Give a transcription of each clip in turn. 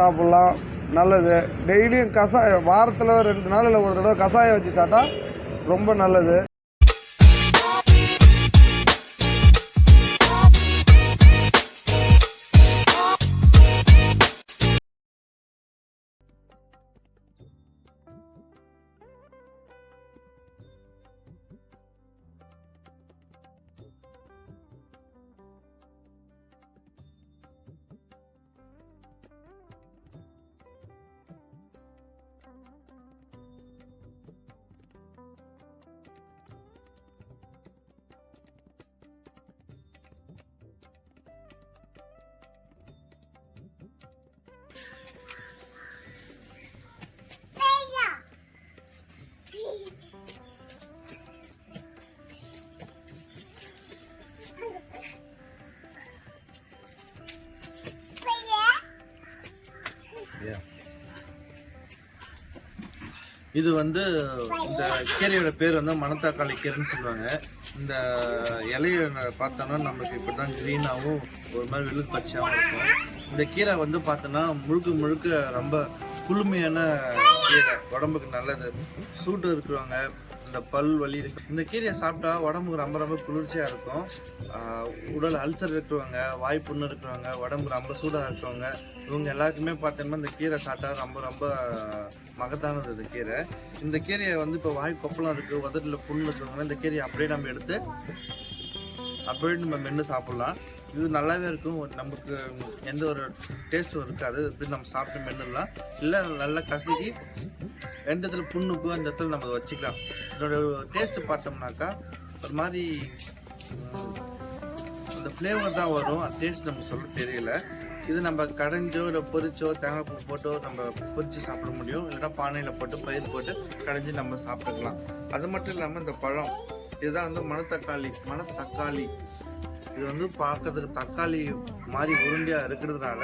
சாப்பிட்லாம். நல்லது. டெய்லியும் கசாயம் வாரத்தில் ரெண்டு நாள் இல்லை ஒரு தடவை கசாயம் வச்சு சாப்பிட்டா ரொம்ப நல்லது. இது வந்து இந்த கீரையோட பேர் வந்து மணத்தக்காளி கீரைன்னு சொல்லுவாங்க. இந்த இலைய பார்த்தோன்னா நமக்கு இப்படி தான் க்ரீனாகவும் ஒரு மாதிரி வெளுக்கு பச்சையாகவும் இருக்கும். இந்த கீரை வந்து பார்த்தோன்னா முழுக்க முழுக்க ரொம்ப குளுமையான கீரை உடம்புக்கு நல்லது. சூட்டு இருக்கிறவங்க இந்த பல் வலி இருக்கு. இந்த கீரையை சாப்பிட்டா உடம்புக்கு ரொம்ப ரொம்ப குளிர்ச்சியாக இருக்கும். உடல் அல்சர் இருக்கிறவங்க வாய் புண்ணு இருக்கிறவங்க உடம்பு ரொம்ப சூடாக இருக்கிறவங்க இவங்க எல்லாருக்குமே பார்த்தோம்னா இந்த கீரை சாப்பிட்டா ரொம்ப ரொம்ப மகத்தானது இந்த கீரை. இந்த கீரையை வந்து இப்போ வாய் கொப்பளம் இருக்குது உதட்டில் புண்ணு இருக்கிறவங்க இந்த கீரையை அப்படியே நம்ம எடுத்து அப்படியே நம்ம மென்று சாப்பிட்லாம். இது நல்லாவே இருக்கும். ஒரு நமக்கு எந்த ஒரு டேஸ்ட்டும் இருக்காது. இப்படி நம்ம சாப்பிட்டு மென்னுலாம் இல்லை நல்லா கசக்கி எந்த இடத்துல புண்ணுக்கோ அந்த இடத்துல நம்ம வச்சுக்கலாம். இதோட டேஸ்ட்டு பார்த்தோம்னாக்கா ஒரு மாதிரி அந்த ஃப்ளேவர் தான் வரும். டேஸ்ட் நம்ம சொல்ல தெரியல. இது நம்ம கடைஞ்சோ இல்லை பொரிச்சோ தேங்காய் பூ போட்டோ நம்ம பொரித்து சாப்பிட முடியும். இல்லைன்னா பானையில் போட்டு பயிர் போட்டு கடைஞ்சி நம்ம சாப்பிட்டுக்கலாம். அது மட்டும் இல்லாமல் இந்த பழம் இதுதான் வந்து மணத்தக்காளி மணத்தக்காளி. இது வந்து பார்க்கறதுக்கு தக்காளி மாதிரி உருண்டையாக இருக்கிறதுனால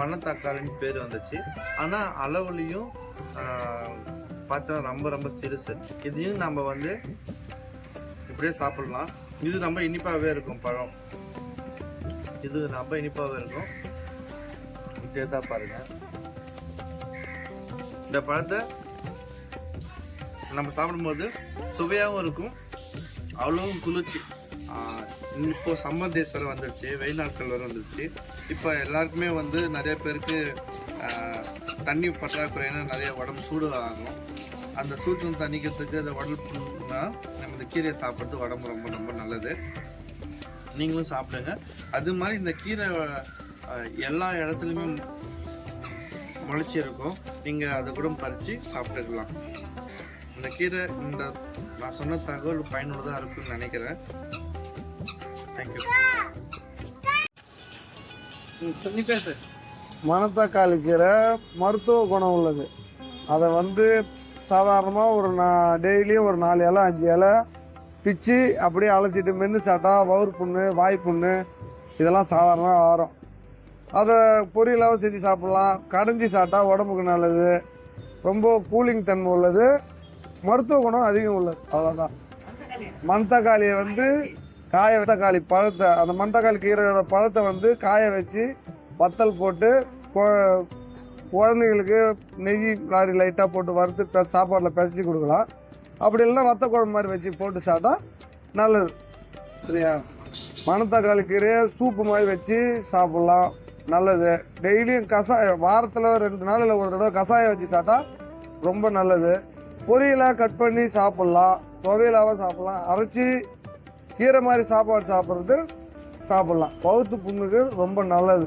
மணத்தக்காளின்னு பேர் வந்துச்சு. ஆனால் அளவுலையும் பார்த்தா ரொம்ப ரொம்ப சிறுசு. இதையும் நம்ம வந்து இப்படியே சாப்பிடலாம். இது ரொம்ப இனிப்பாகவே இருக்கும் பழம். இது ரொம்ப இனிப்பாகவே இருக்கும். சேர்த்தா பாருங்கள் பாருங்க. இந்த பழத்தை நம்ம சாப்பிடும்போது சுவையாகவும் இருக்கும். அவ்வளோவும் குளிர்ச்சி. இப்போ சம்மர் டேஸ் வரை வந்துடுச்சு வெயில் நாட்கள் வரை வந்துடுச்சு இப்போ எல்லாருக்குமே வந்து நிறைய பேருக்கு தண்ணி பற்றாக்குறைன்னா நிறைய உடம்பு சூடு ஆகும் அந்த சூட்டில் தணிக்கிறதுக்கு அந்த உடல் நம்ம இந்த கீரையை சாப்பிட்றது உடம்பு ரொம்ப ரொம்ப நல்லது. நீங்களும் சாப்பிடுங்க. அது மாதிரி இந்த கீரை எல்லா இடத்துலையுமே முளைச்சி இருக்கும் நீங்கள் அதை கூட பறித்து சாப்பிட்டுக்கலாம். இந்த கீரை இந்த நான் சொன்ன தகவல் பயனுள்ளதாக இருக்கும்னு நினைக்கிறேன். தேங்க்யூ சொல்லி பேசு. மணத்தக்காளி கீரை மருத்துவ குணம் உள்ளது. அதை வந்து சாதாரணமாக ஒரு நான் டெய்லியும் ஒரு நாலு இலை அஞ்சு இலை பிச்சு அப்படியே அலசிட்டு மென்று சாப்பிட்டா வவுறு புண்ணு வாய் புண்ணு இதெல்லாம் சாதாரணமாக வரும் அதை பொரியலாகவும் செஞ்சு சாப்பிட்லாம். கடைஞ்சி சாப்பிட்டா உடம்புக்கு நல்லது. ரொம்ப கூலிங் தன்மை உள்ளது. மருத்துவ குணம் அதிகம் உள்ளது. அவ்வளோதான் மணத்தக்காளியை வந்து காய தக்காளி பழத்தை அந்த மணத்தக்காளி கீரையோட பழத்தை வந்து காய வச்சு வத்தல் போட்டு குழந்தைங்களுக்கு நெய் லாரி லைட்டாக போட்டு வறுத்து பெ- சாப்பாட்டில் பிசைச்சு கொடுக்கலாம். அப்படி இல்லைன்னா வத்த குழம்பு மாதிரி வச்சு போட்டு சாப்பிட்டா நல்லது. சரியா? மணத்தக்காளி கீரையை சூப்பு மாதிரி வச்சு சாப்பிட்லாம். நல்லது. டெய்லியும் கசாயம் வாரத்தில் ரெண்டு நாள் இல்லை ஒரு தடவை கசாயம் வச்சு சாப்பிட்டா ரொம்ப நல்லது. பொரியலாக கட் பண்ணி சாப்பிட்லாம். துவையலாகவும் சாப்பிட்லாம். அரைச்சி கீரை மாதிரி சாப்பாடு சாப்பிட்றது சாப்பிட்லாம். பௌத்து புண்ணுக்கு ரொம்ப நல்லது.